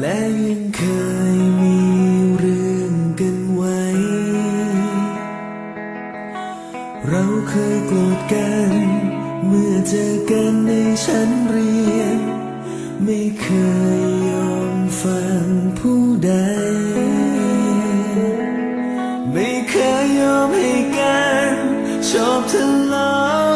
และยังเคยมีเรื่องกันไวเราเคยโกรธกัน เมื่อเจอกันในชั้นเรียน ไม่เคยยอมฟังผู้ใด ไม่เคยยอมให้กัน ชอบทะเลาะ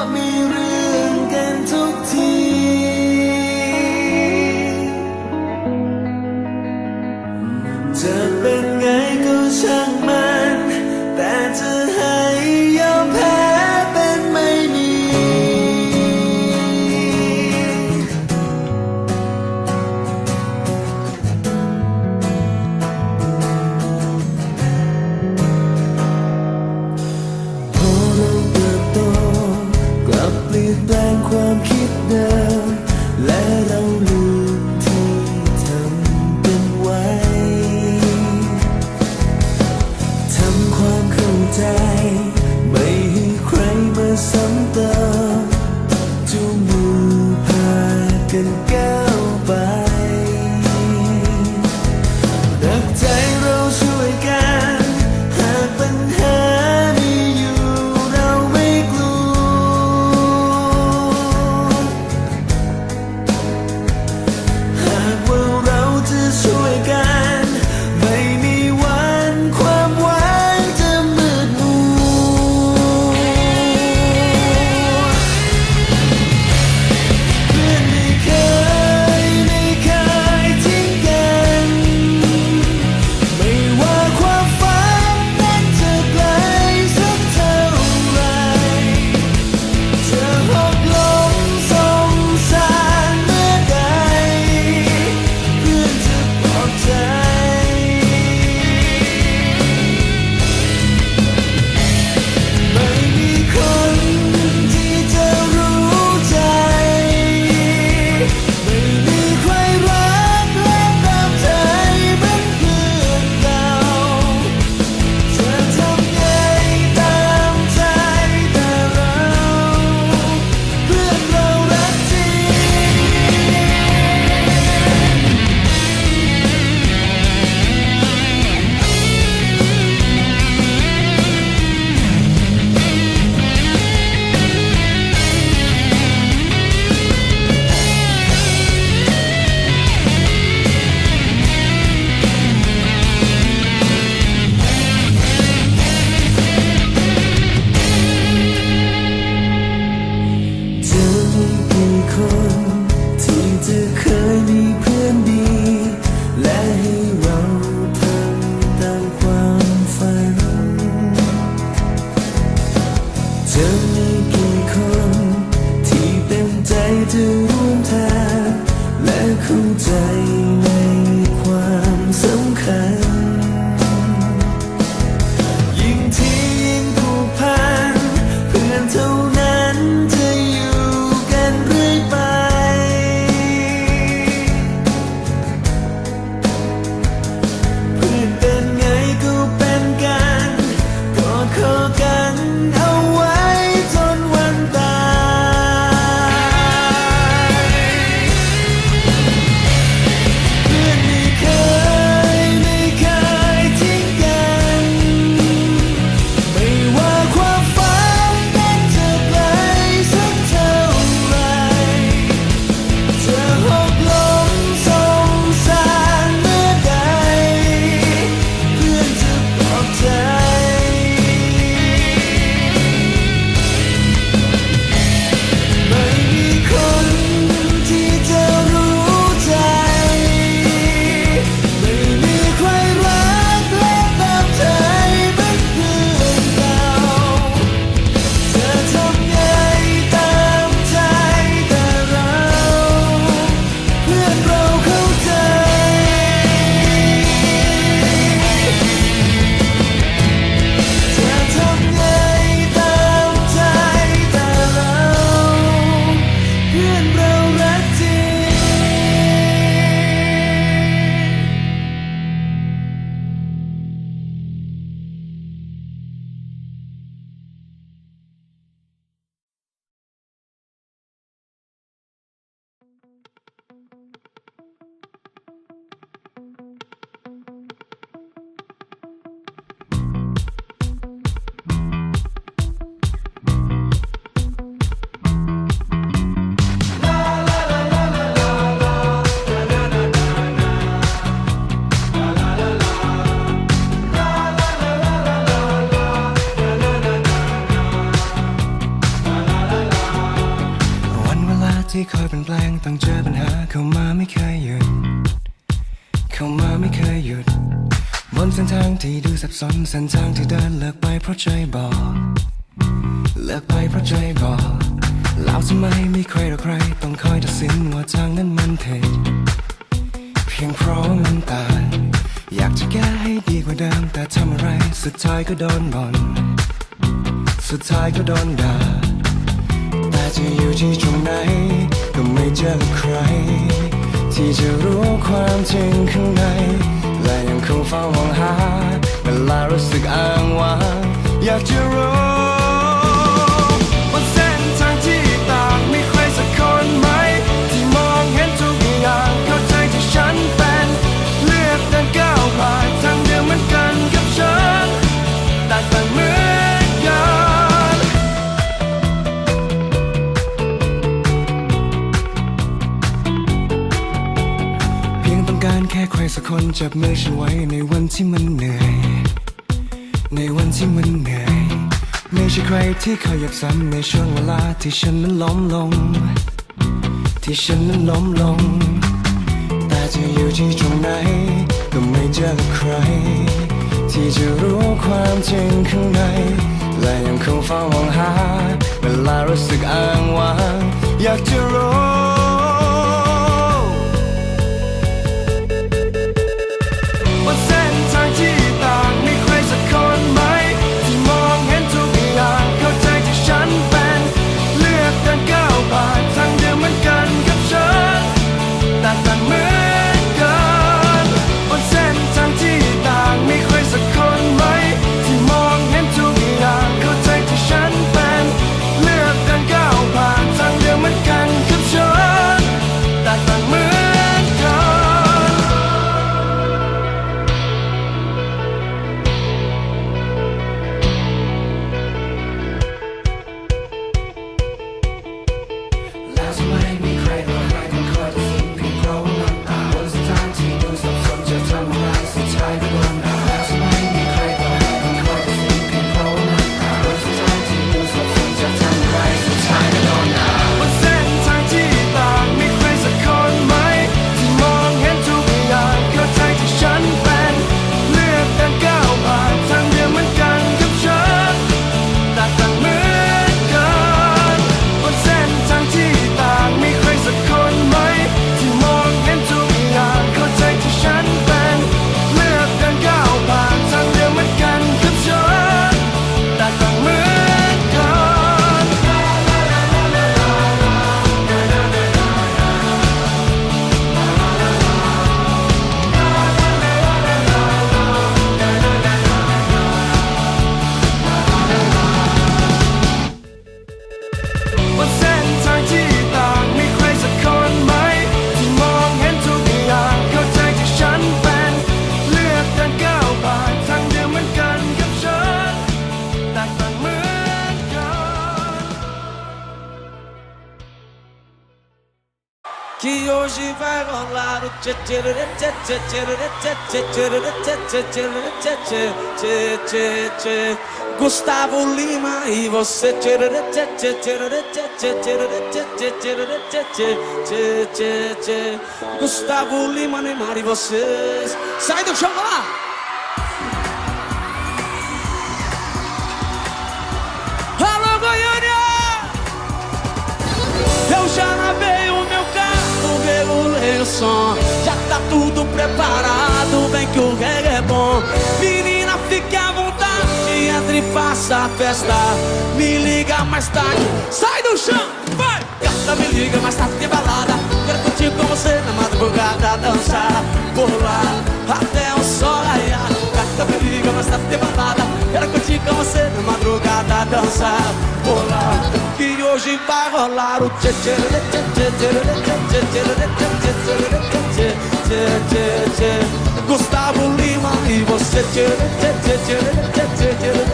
จะมีกี่คนที่เป็นใจจะร่วมทางและเข้าใจ สับสนเส้นทางที่เดินเลิกไปเพราะใจบอก เลิกไปเพราะใจบอกแล้วทำไมไม่ใครหรอใคร ต้องคอยตัดสินว่าทางนั้นมันผิดเพียงเพราะมันต่างอยากจะแก้ให้ดีกว่าเดิมแต่ทำอะไรสุดท้ายก็โดนบ่นสุดท้ายก็โดนด่าแต่จะอยู่ที่ตรงไหนก็ไม่เจอใคร ที่จะรู้ความจริงข้างในและยังคงเฝ้ามองหาากจะรู้บนเส้นทางที่ต่างมีใครสักคนไหม ที่มองเห็นทุกอย่างเข้าใจที่ฉันเป็น เลือกเดินก้าวผ่านทางเดียวเหมือนกันกับฉันแต่ต่างเหมือนกันเพียงต้องการแค่ใครสักคนจับมือฉันไว้ในวันที่มันเหนื่อย ในวันที่มันเหนื่อย ใช่ใครที่คอยยับซ้ำในช่วงเวลาที่ฉันนั้นล้มลง ที่ฉันนั้นล้มลง แต่จะอยู่ที่ตรงไหน ก็ไม่เจอกับใคร ที่จะรู้ความจริงข้างใน และยังคงเฝ้ามองหา เวลารู้สึกอ้างว้างอยากจะรู้ Gustavo Lima e você. Gustavo Lima, Neymar e vocês. Sai do chão, lá! Tá tudo preparado, bem que o reggae é bom Menina, fique à vontade, entre e faça a festa Me liga mais tarde, sai do chão, vai! Gata, me liga mais tarde, tem balada Quero curtir com você na madrugada Dançar lá, até o sol raiar Gata, me liga mais tarde, tem balada Quero curtir com você na madrugada Dançar lá Que hoje vai rolar o tchê tchê tchê tchê tchê tchê tchê tchê tchê tchê tchê tchê, tchê, tchê. Gustavo Lima e você. Tchê, tchê, tchê, tchê, tchê, tchê, tchê.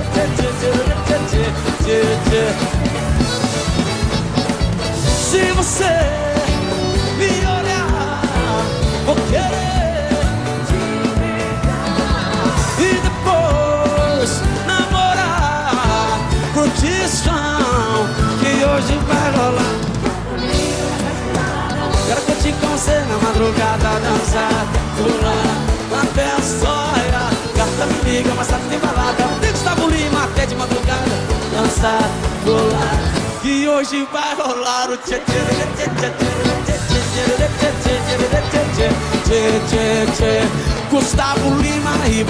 Madrugada dançar, pular até a soia. Gata me liga, mas sabe tem balada. Tem Gustavo Lima até de madrugada dançar, pular. E hoje vai rolar o tchê tchê tchê tchê tchê tchê tchê tchê tchê Gustavo Lima e